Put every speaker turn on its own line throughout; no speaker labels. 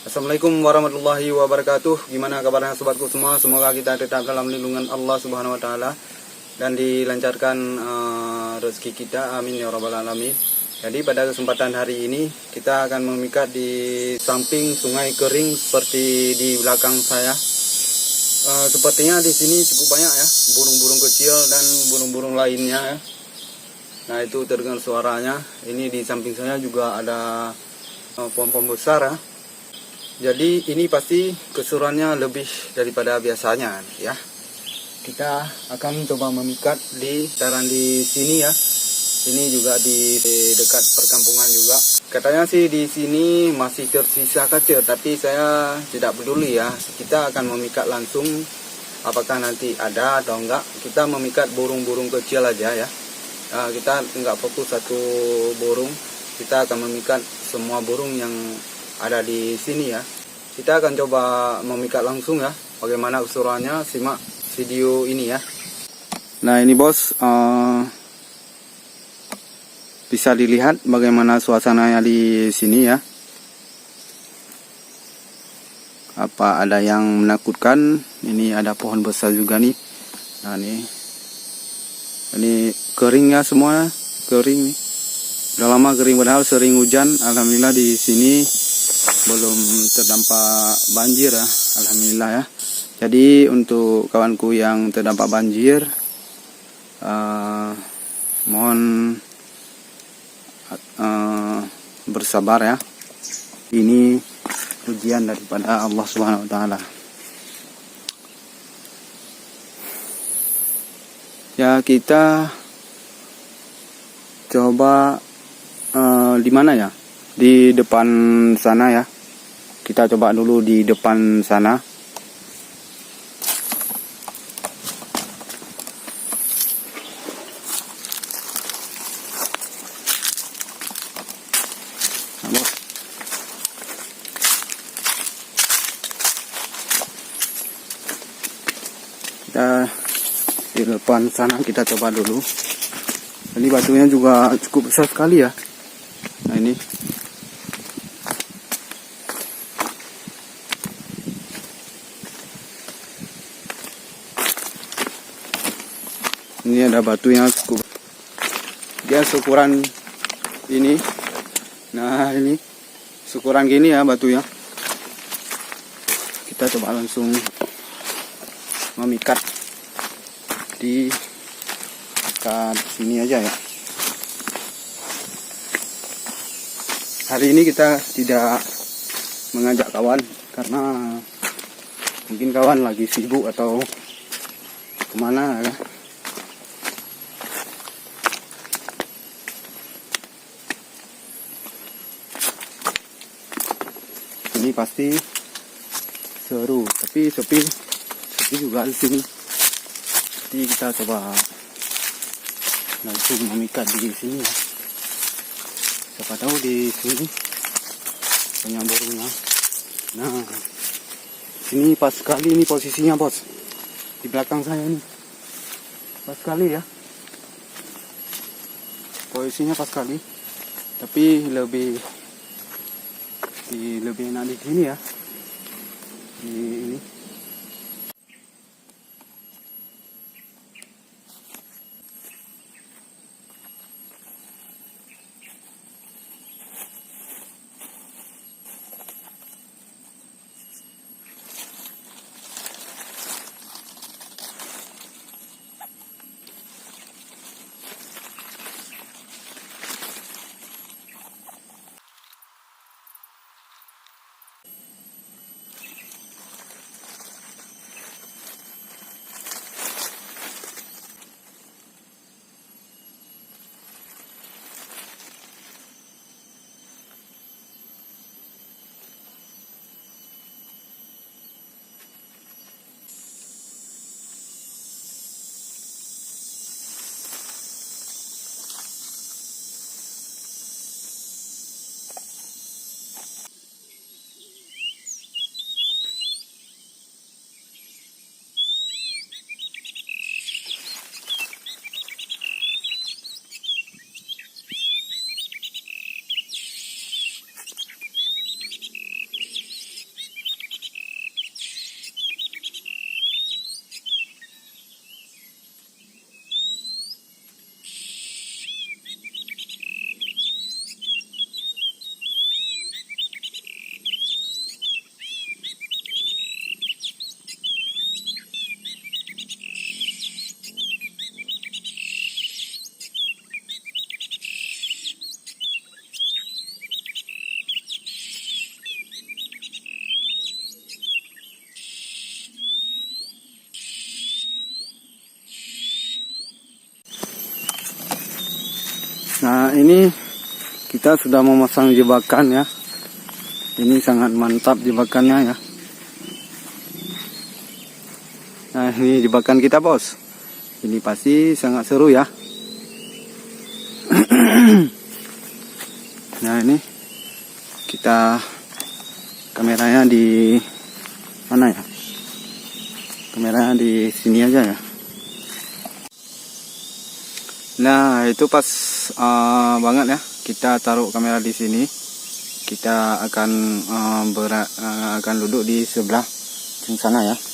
Assalamualaikum warahmatullahi wabarakatuh. Gimana kabarnya sobatku semua? Semoga kita tetap dalam lindungan Allah Subhanahu wa taala dan dilancarkan eh, rezeki kita. Amin ya rabbal alamin. Jadi pada kesempatan hari ini kita akan memikat di samping sungai kering seperti di belakang saya. Eh, sepertinya di sini cukup banyak ya burung-burung kecil dan burung-burung lainnya ya. Nah itu terdengar suaranya. Ini di samping saya juga ada eh, pohon-pohon besar ya. Jadi ini pasti keseruannya lebih daripada biasanya ya. Kita akan coba memikat di daerah di sini ya. Ini juga di, di dekat perkampungan juga. Katanya sih di sini masih tersisa kecil, tapi saya tidak peduli ya. Kita akan memikat langsung apakah nanti ada atau enggak. Kita memikat burung-burung kecil aja ya. Nah, kita enggak fokus satu burung. Kita akan memikat semua burung yang ada di sini ya. Kita akan coba memikat langsung ya. Bagaimana keseruannya? Simak video ini ya. Nah ini bos, eh, bisa dilihat bagaimana suasananya di sini ya. Apa ada yang menakutkan? Ini ada pohon besar juga nih. Nah ini, ini kering ya semua, kering. Udah lama kering padahal sering hujan. Alhamdulillah di sini belum terdampak banjir ya. Alhamdulillah ya. Jadi untuk kawanku yang terdampak banjir, eh, mohon eh, bersabar ya. Ini ujian daripada Allah Subhanahu wa taala. Ya, kita coba eh, di mana ya? Di depan sana ya. Kita coba dulu di depan sana. Kita di depan sana kita coba dulu ini batunya juga cukup besar sekali ya nah ini ada batu yang cukup dia ukuran ini nah ini ukuran gini ya batunya kita coba langsung memikat di dekat sini aja ya. Hari ini kita tidak mengajak kawan karena mungkin kawan lagi sibuk atau ke mana ya. Ini pasti seru, tapi sepi sepi juga di sini. Jadi kita coba langsung memikat di sini ya. Siapa tahu di sini banyak burungnya. Nah, ini pas sekali ini posisinya bos. Di belakang saya ini. Pas sekali ya. Posisinya pas sekali. Tapi lebih di lebih enak di sini ya. Di ini. Ini kita sudah memasang jebakan ya. Ini sangat mantap jebakannya ya. Nah, ini jebakan kita, Bos. Ini pasti sangat seru ya. nah, ini kita kameranya di mana ya? Kameranya di sini aja ya. Nah, itu pas uh, banget ya. Kita taruh kamera di sini. Kita akan uh, bera- uh, akan duduk di sebelah sana ya.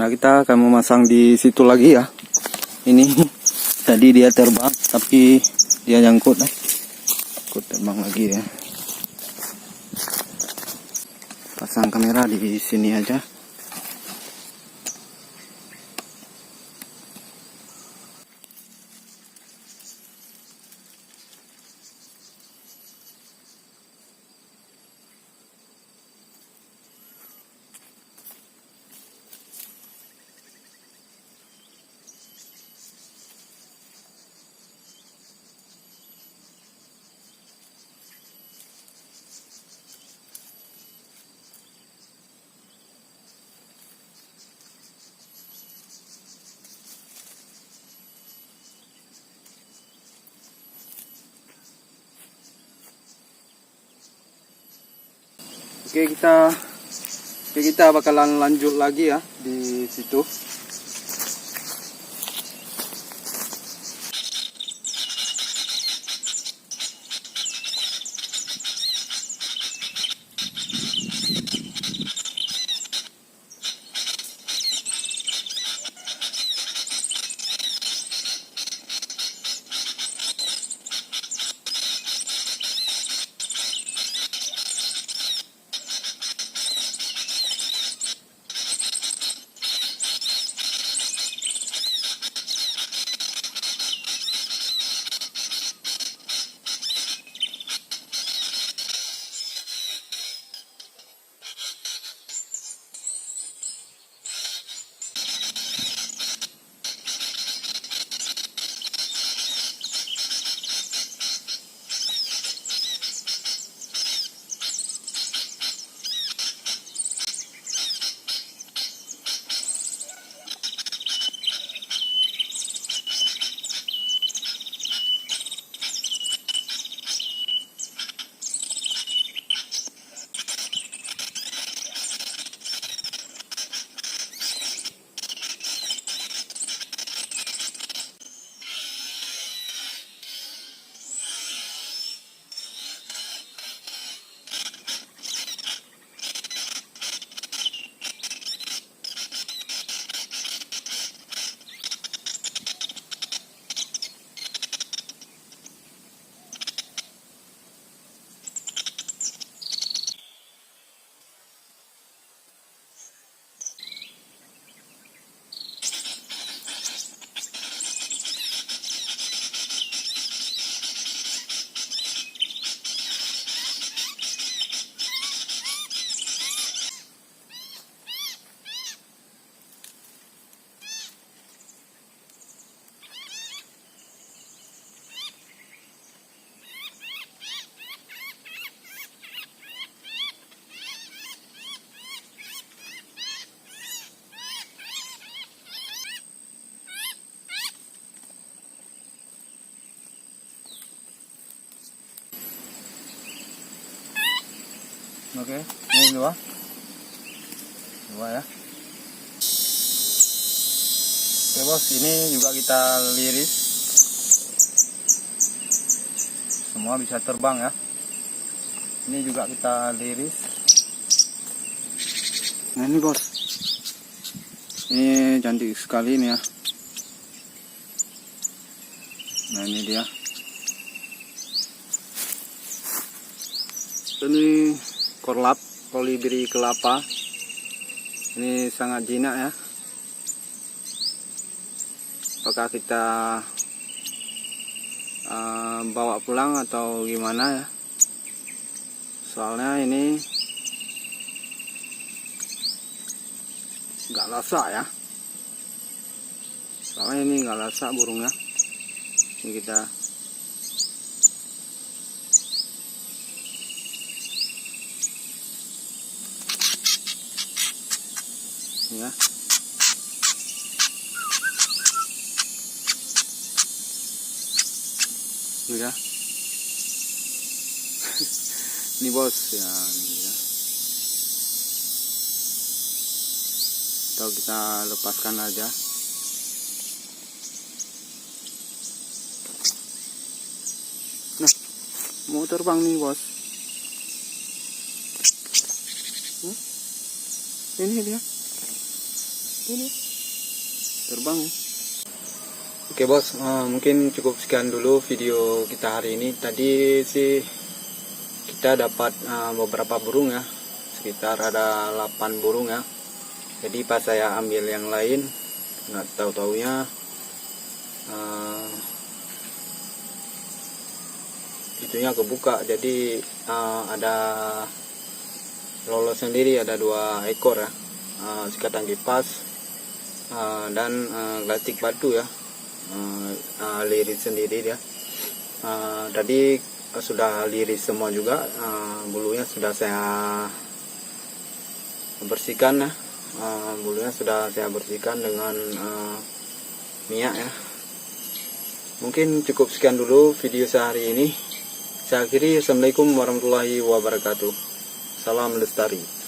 Nah kita akan memasang di situ lagi ya. Ini tadi dia terbang tapi dia nyangkut lah. Ikut terbang lagi ya. Pasang kamera di sini aja. Oke kita Oke kita bakalan lanjut lagi ya di situ. Oke, ini dua. Dua ya. Oke bos, ini juga kita liris. Semua bisa terbang ya. Ini juga kita liris. Nah ini bos. Ini cantik sekali ini ya. Nah ini dia. Ini korlap kolibri kelapa. Ini sangat jinak ya. Apakah kita uh, bawa pulang atau gimana ya? Soalnya ini nggak lasak ya. Soalnya ini nggak lasak burungnya. Ini kita ya. Ini ya ini bos ya ini ya. Atau kita lepaskan aja. Nah mau terbang nih bos. Hmm? ini dia
ini terbang ya.
Oke bos, eh, mungkin cukup sekian dulu video kita hari ini. Tadi sih kita dapat eh, beberapa burung ya, sekitar ada 8 burung ya. Jadi pas saya ambil yang lain, nggak tahu taunya eh, itunya kebuka. Jadi eh, ada lolos sendiri, ada dua ekor ya, eh, sikatan kipas eh, dan glatik batu ya uh, uh, liris sendiri dia. Uh, tadi uh, sudah liris semua juga, uh, bulunya sudah saya bersihkan ya. Uh, bulunya sudah saya bersihkan dengan uh, minyak ya. Mungkin cukup sekian dulu video sehari ini. Saya akhiri. Assalamualaikum warahmatullahi wabarakatuh. Salam lestari.